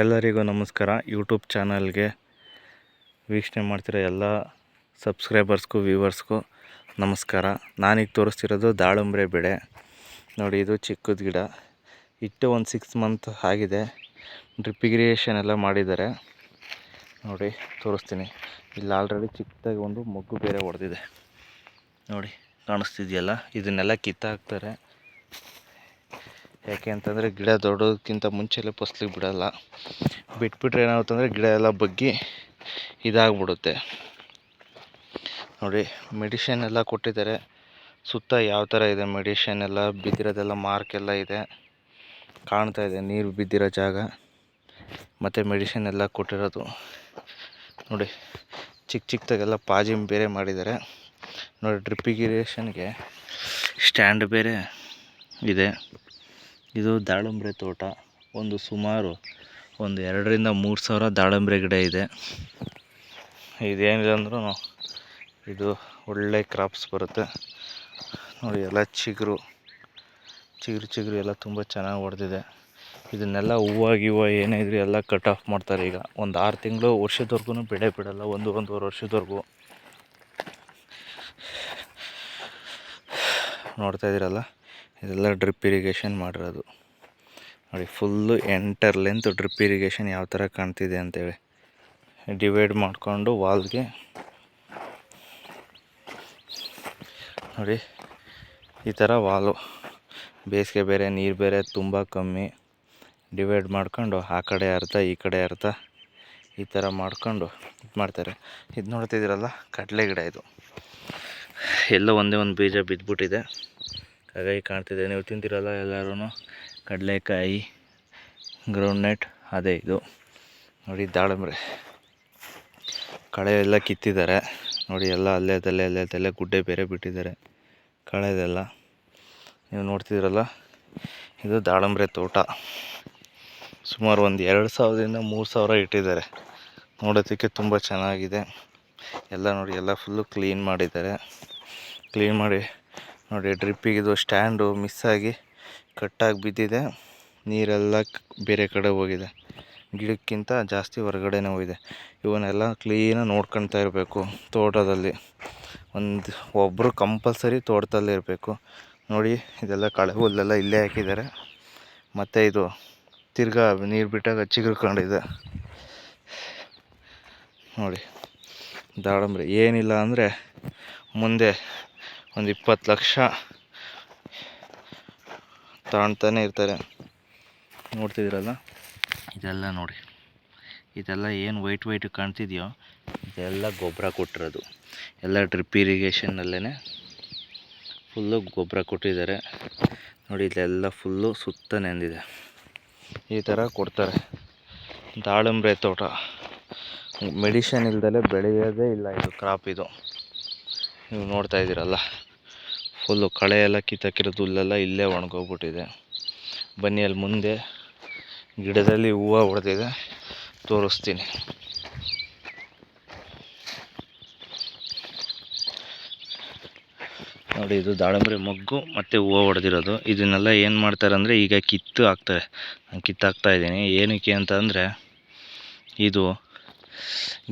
ಎಲ್ಲರಿಗೂ ನಮಸ್ಕಾರ. ಯೂಟ್ಯೂಬ್ ಚಾನಲ್ಗೆ ವೀಕ್ಷಣೆ ಮಾಡ್ತಿರೋ ಎಲ್ಲ ಸಬ್ಸ್ಕ್ರೈಬರ್ಸ್ಗೂ, ವ್ಯೂವರ್ಸ್ಗೂ ನಮಸ್ಕಾರ. ನಾನೀಗ ತೋರಿಸ್ತಿರೋದು ದಾಳಿಂಬ್ರೆ ಬೆಳೆ. ನೋಡಿ, ಇದು ಚಿಕ್ಕದ ಗಿಡ. ಇಟ್ಟು ಒಂದು ಸಿಕ್ಸ್ ಮಂತ್ ಆಗಿದೆ. ಡ್ರಿಪ್ ಇರಿಗೇಷನ್ ಎಲ್ಲ ಮಾಡಿದ್ದಾರೆ. ನೋಡಿ, ತೋರಿಸ್ತೀನಿ. ಇಲ್ಲಿ ಆಲ್ರೆಡಿ ಚಿಕ್ಕದಾಗಿ ಒಂದು ಮೊಗ್ಗು ಬೇರೆ ಹೊಡೆದಿದೆ ನೋಡಿ, ಕಾಣಿಸ್ತಿದೆಯಲ್ಲ? ಇದನ್ನೆಲ್ಲ ಕಿತ್ತಾಕ್ತಾರೆ. ಯಾಕೆ ಅಂತಂದರೆ ಗಿಡ ದೊಡ್ಡೋದಕ್ಕಿಂತ ಮುಂಚೆಲೇ ಫಸ್ಲಿಗೆ ಬಿಡೋಲ್ಲ. ಬಿಟ್ಬಿಟ್ರೆ ಏನಾಗುತ್ತಂದರೆ ಗಿಡ ಎಲ್ಲ ಬಗ್ಗಿ ಇದಾಗ್ಬಿಡುತ್ತೆ. ನೋಡಿ ಮೆಡಿಷನ್ ಎಲ್ಲ ಕೊಟ್ಟಿದ್ದಾರೆ. ಸುತ್ತ ಯಾವ ಥರ ಇದೆ ಮೆಡಿಷನ್ ಎಲ್ಲ? ಬಿದ್ದಿರೋದೆಲ್ಲ ಮಾರ್ಕ್ ಎಲ್ಲ ಇದೆ. ಕಾಣ್ತಾ ಇದೆ, ನೀರು ಬಿದ್ದಿರೋ ಜಾಗ. ಮತ್ತು ಮೆಡಿಷನ್ ಎಲ್ಲ ಕೊಟ್ಟಿರೋದು. ನೋಡಿ, ಚಿಕ್ಕ ಚಿಕ್ಕದಾಗೆಲ್ಲ ಪಾಜಿಮ್ ಬೇರೆ ಮಾಡಿದ್ದಾರೆ. ನೋಡಿ ಡ್ರಿಪ್ಪಿಗಿರೇಷನ್ಗೆ ಸ್ಟ್ಯಾಂಡ್ ಬೇರೆ ಇದೆ. ಇದು ದಾಳಿಂಬೆ ತೋಟ. ಒಂದು ಸುಮಾರು ಒಂದು ಎರಡರಿಂದ ಮೂರು ಸಾವಿರ ದಾಳಿಂಬೆ ಗಿಡ ಇದೆ. ಇದೇನಿದೆ ಅಂದ್ರೂ ಇದು ಒಳ್ಳೆ ಕ್ರಾಪ್ಸ್ ಬರುತ್ತೆ. ನೋಡಿ ಎಲ್ಲ ಚಿಗುರು ಚಿಗುರು ಚಿಗುರು ಎಲ್ಲ ತುಂಬ ಚೆನ್ನಾಗಿ ಹೊಡೆದಿದೆ ಇದನ್ನೆಲ್ಲ ಹೂವು ಗೀವು ಏನೇ ಇದ್ರೂ ಎಲ್ಲ ಕಟ್ ಆಫ್ ಮಾಡ್ತಾರೆ ಈಗ. ಒಂದು ಆರು ತಿಂಗಳು ವರ್ಷದವರೆಗೂ ಬೆಳೆ ಬಿಡೋಲ್ಲ, ಒಂದು ಒಂದೂವರೆ ವರ್ಷದವರೆಗೂ. ನೋಡ್ತಾ ಇದ್ದೀರಲ್ಲ? ಇದೆಲ್ಲ ಡ್ರಿಪ್ ಇರಿಗೇಷನ್ ಮಾಡಿರೋದು. ನೋಡಿ full entire length drip irrigation ಯಾವ ಥರ ಕಾಣ್ತಿದೆ ಅಂತೇಳಿ. ಡಿವೈಡ್ ಮಾಡಿಕೊಂಡು ವಾಲ್ಗೆ ನೋಡಿ, ಈ ಥರ ವಾಲು ಬೇಸಿಗೆ ಬೇರೆ, ನೀರು ಬೇರೆ ತುಂಬ ಕಮ್ಮಿ. ಡಿವೈಡ್ ಮಾಡ್ಕೊಂಡು ಆ ಕಡೆ ಅರ್ಧ, ಈ ಕಡೆ ಅರ್ಧ ಈ ಥರ ಮಾಡ್ಕೊಂಡು ಇದು ಮಾಡ್ತಾರೆ. ಇದು ನೋಡ್ತಿದ್ದೀರಲ್ಲ, ಕಡಲೆ ಗಿಡ ಇದು. ಎಲ್ಲ ಒಂದೇ ಒಂದು ಬೀಜ ಬಿದ್ದುಬಿಟ್ಟಿದೆ ಹಾಗಾಗಿ ಕಾಣ್ತಿದೆ. ನೀವು ತಿಂತಿರಲ್ಲ ಎಲ್ಲರೂ ಕಡಲೆಕಾಯಿ ಗ್ರೌಂಡ್ನಟ್ ಅದೇ ಇದು. ನೋಡಿ ದಾಳಂಬ್ರೆ. ಕಳೆ ಎಲ್ಲ ಕಿತ್ತಿದ್ದಾರೆ. ನೋಡಿ ಎಲ್ಲ ಅಲ್ಲೇದಲ್ಲೇ ತಲೆ ಗುಡ್ಡೆ ಬೇರೆ ಬಿಟ್ಟಿದ್ದಾರೆ. ಕಳೆದೆಲ್ಲ. ನೀವು ನೋಡ್ತಿದ್ರಲ್ಲ ಇದು ದಾಳಂಬ್ರೆ ತೋಟ. ಸುಮಾರು ಒಂದು ಎರಡು ಸಾವಿರದಿಂದ ಮೂರು ಸಾವಿರ ಇಟ್ಟಿದ್ದಾರೆ. ನೋಡೋದಕ್ಕೆ ತುಂಬ ಚೆನ್ನಾಗಿದೆ. ಎಲ್ಲ ನೋಡಿ, ಎಲ್ಲ ಫುಲ್ಲು ಕ್ಲೀನ್ ಮಾಡಿದ್ದಾರೆ. ಕ್ಲೀನ್ ಮಾಡಿ ನೋಡಿ ಡ್ರಿಪ್ಪಿಗಿದು ಸ್ಟ್ಯಾಂಡು ಮಿಸ್ ಆಗಿ ಕಟ್ಟಾಗಿ ಬಿದ್ದಿದೆ. ನೀರೆಲ್ಲ ಬೇರೆ ಕಡೆ ಹೋಗಿದೆ. ಗಿಡಕ್ಕಿಂತ ಜಾಸ್ತಿ ಹೊರಗಡೆನೇ ಹೋಗಿದೆ ಇವನ್ನೆಲ್ಲ ಕ್ಲೀನಾಗಿ ನೋಡ್ಕೊಳ್ತಾ ಇರಬೇಕು ತೋಟದಲ್ಲಿ. ಒಂದು ಒಬ್ಬರು ಕಂಪಲ್ಸರಿ ತೋಟದಲ್ಲಿ ಇರಬೇಕು. ನೋಡಿ, ಇದೆಲ್ಲ ಕಳೆ ಹುಲ್ಲೆಲ್ಲ ಇಲ್ಲೇ ಹಾಕಿದ್ದಾರೆ. ಮತ್ತು ಇದು ತಿರ್ಗಾ ನೀರು ಬಿಟ್ಟಾಗ ಚಿಗುರ್ಕೊಂಡಿದೆ. ನೋಡಿ ದಾಡಂಬ್ರಿ ಏನಿಲ್ಲ ಅಂದರೆ ಮುಂದೆ ಒಂದು ಇಪ್ಪತ್ತು ಲಕ್ಷ ತಾಣ್ತಾನೆ ಇರ್ತಾರೆ. ನೋಡ್ತಿದ್ದೀರಲ್ಲ? ಇದೆಲ್ಲ ನೋಡಿ. ಇದೆಲ್ಲ ಏನು ವೈಟ್ ವೈಟ್ ಕಾಣ್ತಿದೆಯೋ ಇದೆಲ್ಲ ಗೊಬ್ಬರ ಕೊಟ್ಟಿರೋದು. ಎಲ್ಲ ಡ್ರಿಪ್ ಇರಿಗೇಷನ್ನಲ್ಲೇ ಫುಲ್ಲು ಗೊಬ್ಬರ ಕೊಟ್ಟಿದ್ದಾರೆ. ನೋಡಿ ಇದೆಲ್ಲ ಫುಲ್ಲು ಸುತ್ತ ನೆಂದಿದೆ. ಈ ಥರ ಕೊಡ್ತಾರೆ. ದಾಳಿಂಬ್ರೆ ತೋಟ. ಮೆಡಿಷನ್ ಇಲ್ದಲೇ ಬೆಳೆಯೋದೇ ಇಲ್ಲ ಇದು ಕ್ರಾಪ್ ಇದು. ನೀವು ನೋಡ್ತಾ ಇದ್ದೀರಲ್ಲ? ಫುಲ್ಲು ಕಳೆ ಎಲ್ಲ ಕಿತ್ತಾಕಿರೋದು ಹುಲ್ಲೆಲ್ಲ ಇಲ್ಲೇ ಒಣಗೋಗ್ಬಿಟ್ಟಿದೆ. ಬನ್ನಿ ಅಲ್ಲಿ ಮುಂದೆ ಗಿಡದಲ್ಲಿ ಹೂವು ಹೊಡೆದಿದೆ. ತೋರಿಸ್ತೀನಿ. ನೋಡಿ, ಇದು ದಾಳಿಂಬೆ ಮೊಗ್ಗು ಮತ್ತು ಹೂವು ಹೊಡೆದಿರೋದು. ಇದನ್ನೆಲ್ಲ ಏನು ಮಾಡ್ತಾರೆ ಅಂದರೆ ಈಗ ಕಿತ್ತು ಹಾಕ್ತಾರೆ. ನಾನು ಕಿತ್ತಾಕ್ತಾ ಇದ್ದೀನಿ. ಏನಕ್ಕೆ ಅಂತಂದರೆ ಇದು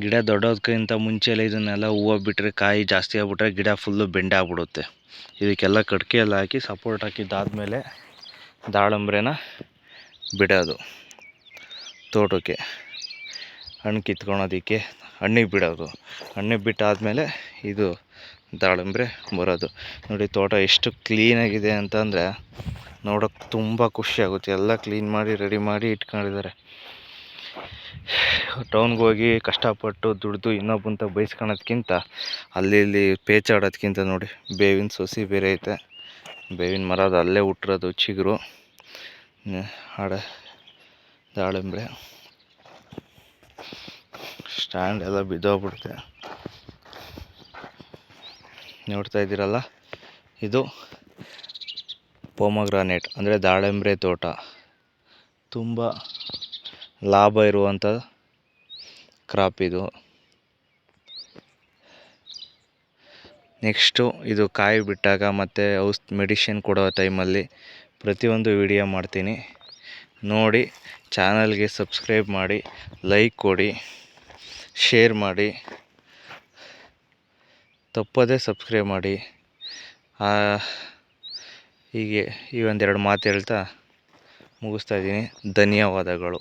ಗಿಡ ದೊಡ್ಡೋದಕ್ಕಿಂತ ಮುಂಚೆಲ್ಲ ಇದನ್ನೆಲ್ಲ ಹೂವು ಬಿಟ್ಟರೆ ಕಾಯಿ ಜಾಸ್ತಿ ಆಗ್ಬಿಟ್ರೆ ಗಿಡ ಫುಲ್ಲು ಬೆಂಡಾಗ್ಬಿಡುತ್ತೆ ಇದಕ್ಕೆಲ್ಲ ಕಟ್ಕೆ ಎಲ್ಲ ಹಾಕಿ ಸಪೋರ್ಟ್ ಹಾಕಿದ್ದಾದಮೇಲೆ ದಾಳಿಂಬ್ರೆನ ಬಿಡೋದು ತೋಟಕ್ಕೆ. ಹಣ್ಣು ಕಿತ್ಕೊಳೋದಕ್ಕೆ ಹಣ್ಣಿಗೆ ಬಿಡೋದು. ಹಣ್ಣಿಗೆ ಬಿಟ್ಟಾದಮೇಲೆ ಇದು ದಾಳಿಂಬ್ರೆ ಬರೋದು. ನೋಡಿ ತೋಟ ಎಷ್ಟು ಕ್ಲೀನಾಗಿದೆ ಅಂತಂದರೆ ನೋಡೋಕ್ಕೆ ತುಂಬ ಖುಷಿಯಾಗುತ್ತೆ ಎಲ್ಲ ಕ್ಲೀನ್ ಮಾಡಿ ರೆಡಿ ಮಾಡಿ ಇಟ್ಕೊಂಡಿದ್ದಾರೆ. ಟೌನ್ಗೆ ಹೋಗಿ ಕಷ್ಟಪಟ್ಟು ದುಡಿದು ಇನ್ನೊಬ್ಬಂತ ಬೈಸ್ಕೊಳೋದ್ಕಿಂತ ಅಲ್ಲಿ ಇಲ್ಲಿ ಪೇಚಾಡೋದ್ಕಿಂತ ನೋಡಿ, ಬೇವಿನ ಸೊಸಿ ಬೇರೆ ಐತೆ. ಬೇವಿನ ಮರದ ಅಲ್ಲೇ ಹುಟ್ಟಿರೋದು ಚಿಗುರು. ಆಡ ದಾಳಿಂಬೆ ಸ್ಟ್ಯಾಂಡ್ ಎಲ್ಲ ಬಿದ್ದೋಗ್ಬಿಡುತ್ತೆ. ನೋಡ್ತಾ ಇದ್ದೀರಲ್ಲ? ಇದು ಪೋಮಗ್ರಾನೇಟ್, ಅಂದರೆ ದಾಳಿಂಬ್ರೆ ತೋಟ. ತುಂಬ ಲಾಭ ಇರುವಂಥ ಕ್ರಾಪ್ ಇದು. ನೆಕ್ಸ್ಟು ಇದು ಕಾಯಿ ಬಿಟ್ಟಾಗ ಮತ್ತು ಔಷ್ ಮೆಡಿಷನ್ ಕೊಡೋ ಟೈಮಲ್ಲಿ ಪ್ರತಿಯೊಂದು ವಿಡಿಯೋ ಮಾಡ್ತೀನಿ. ನೋಡಿ ಚಾನಲ್ಗೆ ಸಬ್ಸ್ಕ್ರೈಬ್ ಮಾಡಿ ಲೈಕ್ ಕೊಡಿ ಶೇರ್ ಮಾಡಿ. ತಪ್ಪದೇ ಸಬ್ಸ್ಕ್ರೈಬ್ ಮಾಡಿ. ಹೀಗೆ ಈ ಒಂದೆರಡು ಮಾತು ಹೇಳ್ತಾ ಮುಗಿಸ್ತಾ ಇದ್ದೀನಿ. ಧನ್ಯವಾದಗಳು.